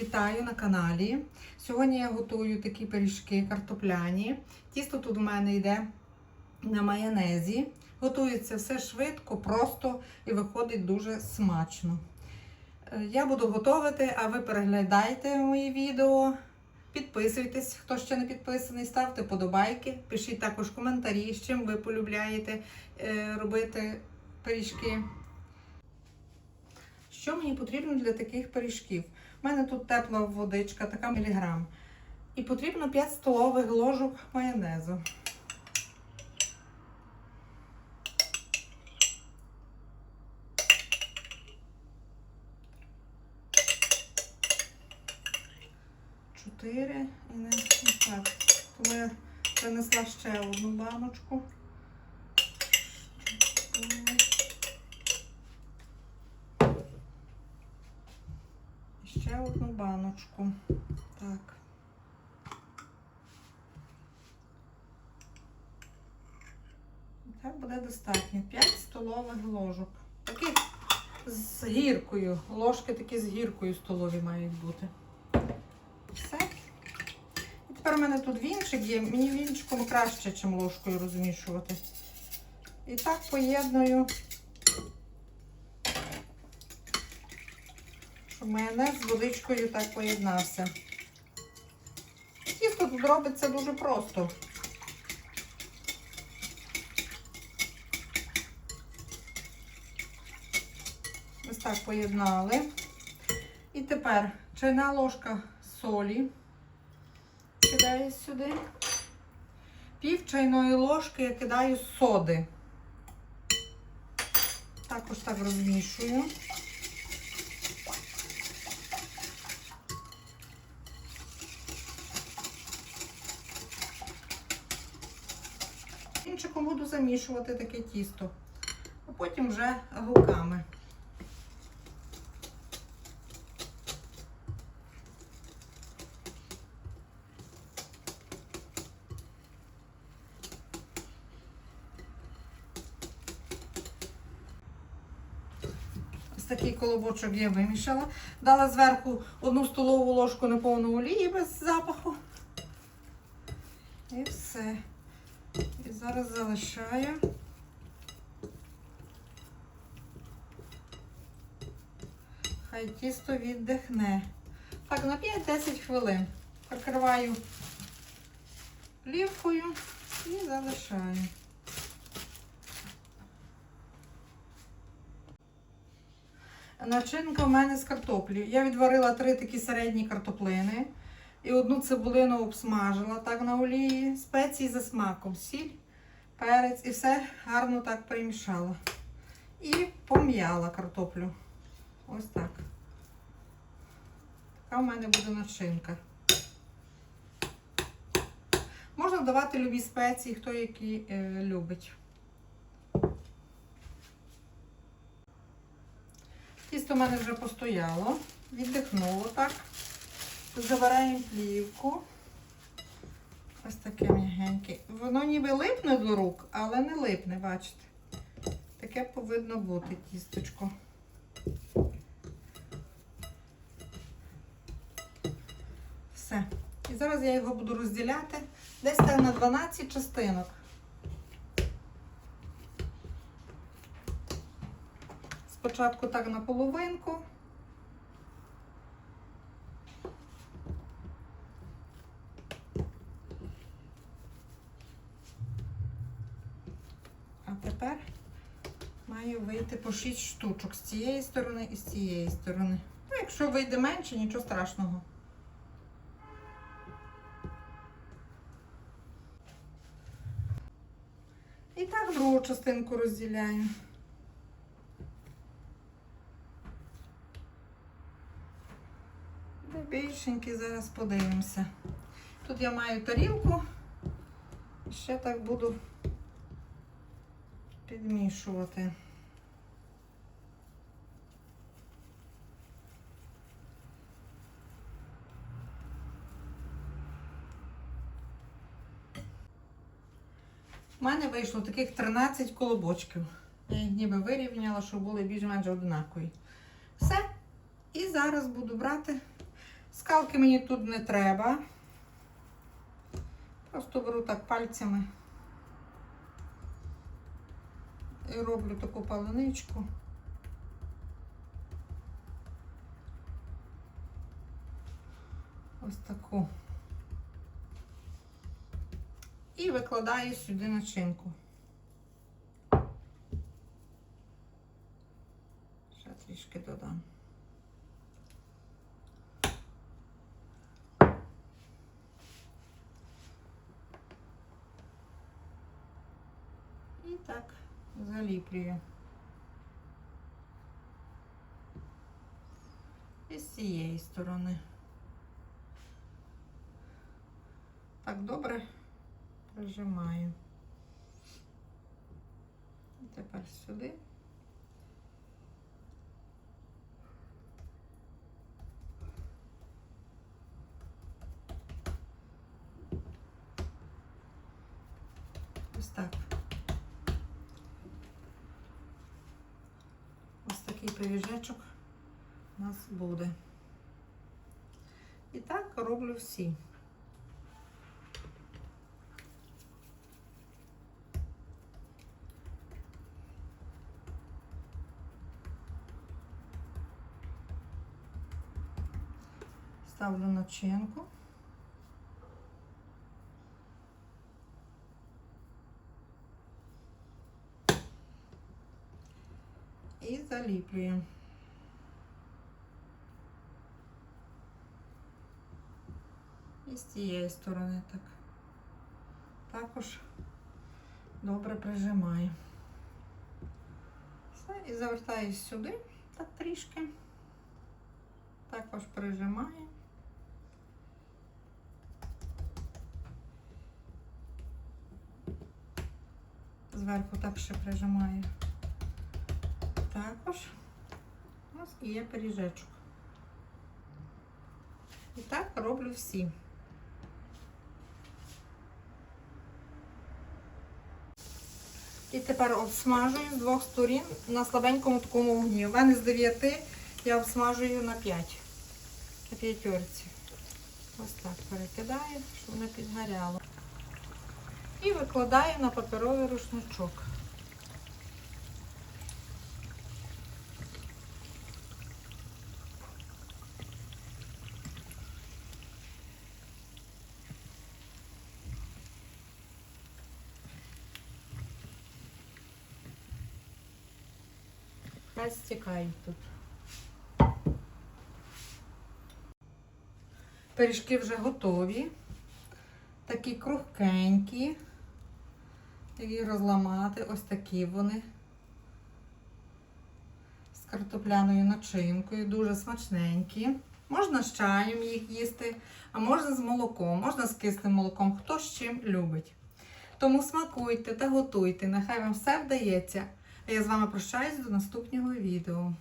Вітаю на каналі. Сьогодні я готую такі пиріжки картопляні. Тісто тут у мене йде на майонезі. Готується все швидко, просто і виходить дуже смачно. Е, Я буду готувати, а ви переглядайте мої відео. Підписуйтесь, хто ще не підписаний, ставте подобайки, пишіть також коментарі, з чим ви полюбляєте е, робити пиріжки. Що мені потрібно для таких пиріжків? У мене тут тепла водичка, така міліграм. І потрібно 5 столових ложок майонезу. Чотири і. Тому я принесла ще одну баночку. Чотири. І ще одну баночку. Так. Так буде достатньо. 5 столових ложок. Такі з гіркою. Ложки такі з гіркою столові мають бути. Все. І тепер у мене тут вінчик є. Мені вінчиком краще, ніж ложкою розмішувати. І так поєдную. Щоб майонез з водичкою так поєднався. Тісто тут робиться дуже просто. Ось так поєднали. І тепер чайна ложка солі кидаю сюди. Пів чайної ложки я кидаю соди. Також так розмішую. Вінчиком буду замішувати таке тісто, а потім вже руками. Ось такий колобочок я вимішала. Дала зверху одну столову ложку неповну олії без запаху. І все. Зараз залишаю. Хай тісто віддихне. Так, на 5-10 хвилин. Прикриваю плівкою і залишаю. Начинка в мене з картоплі. Я відварила три такі середні картоплини. І одну цибулину обсмажила так на олії, спеції за смаком, сіль, перець і все гарно так перемішала. І пом'яла картоплю. Ось так. Така в мене буде начинка. Можна давати любі спеції, хто які е, любить. Тісто в мене вже постояло, віддихнуло так. Забираємо плівку. Ось таке м'ягеньке. Воно ніби липне до рук, але не липне, бачите. Таке повинно бути тісточко. Все. І зараз я його буду розділяти десь так на 12 частинок. Спочатку так на половинку. А тепер має вийти по 6 штучок з цієї сторони і з цієї сторони. Ну, якщо вийде менше, нічого страшного. І так другу частинку розділяю. Де більшенькі, зараз подивимося. Тут я маю тарілку. Ще так буду підмішувати. У мене вийшло таких 13 колобочків. Я їх ніби вирівняла, щоб були більш-менш однакові. Все. І зараз буду брати Скалки мені тут не треба. Просто беру так пальцями і роблю таку паланичку. Ось таку. І викладаю сюди начинку. Ще трішки додам. І так заліплюю. І з цієї сторони. Так добре прижимаю. І тепер сюди. Ось так. Ось такий пиріжечок у нас буде. І так роблю всі. Ставлю начинку. І заліплюємо. І з цієї сторони так. Також добре прижимаю. Все, і завертаю сюди, так трішки. Також прижимаю. Зверху так ще прижимаю. Також у нас є пиріжечок. І так роблю всі. І тепер обсмажую з двох сторін на слабенькому такому вогні. У мене з 9 я обсмажую на 5. На п'ятерці. Ось так перекидаю, щоб не підгоряло. І викладаю на паперовий рушничок. Хай стікають тут. Пиріжки вже готові. Такі крухкенькі. Їх розламати. Ось такі вони. З картопляною начинкою. Дуже смачненькі. Можна з чаєм їх їсти, а можна з молоком, можна з кислим молоком, хто з чим любить. Тому смакуйте та готуйте. Нехай вам все вдається. А я з вами прощаюсь до наступного відео.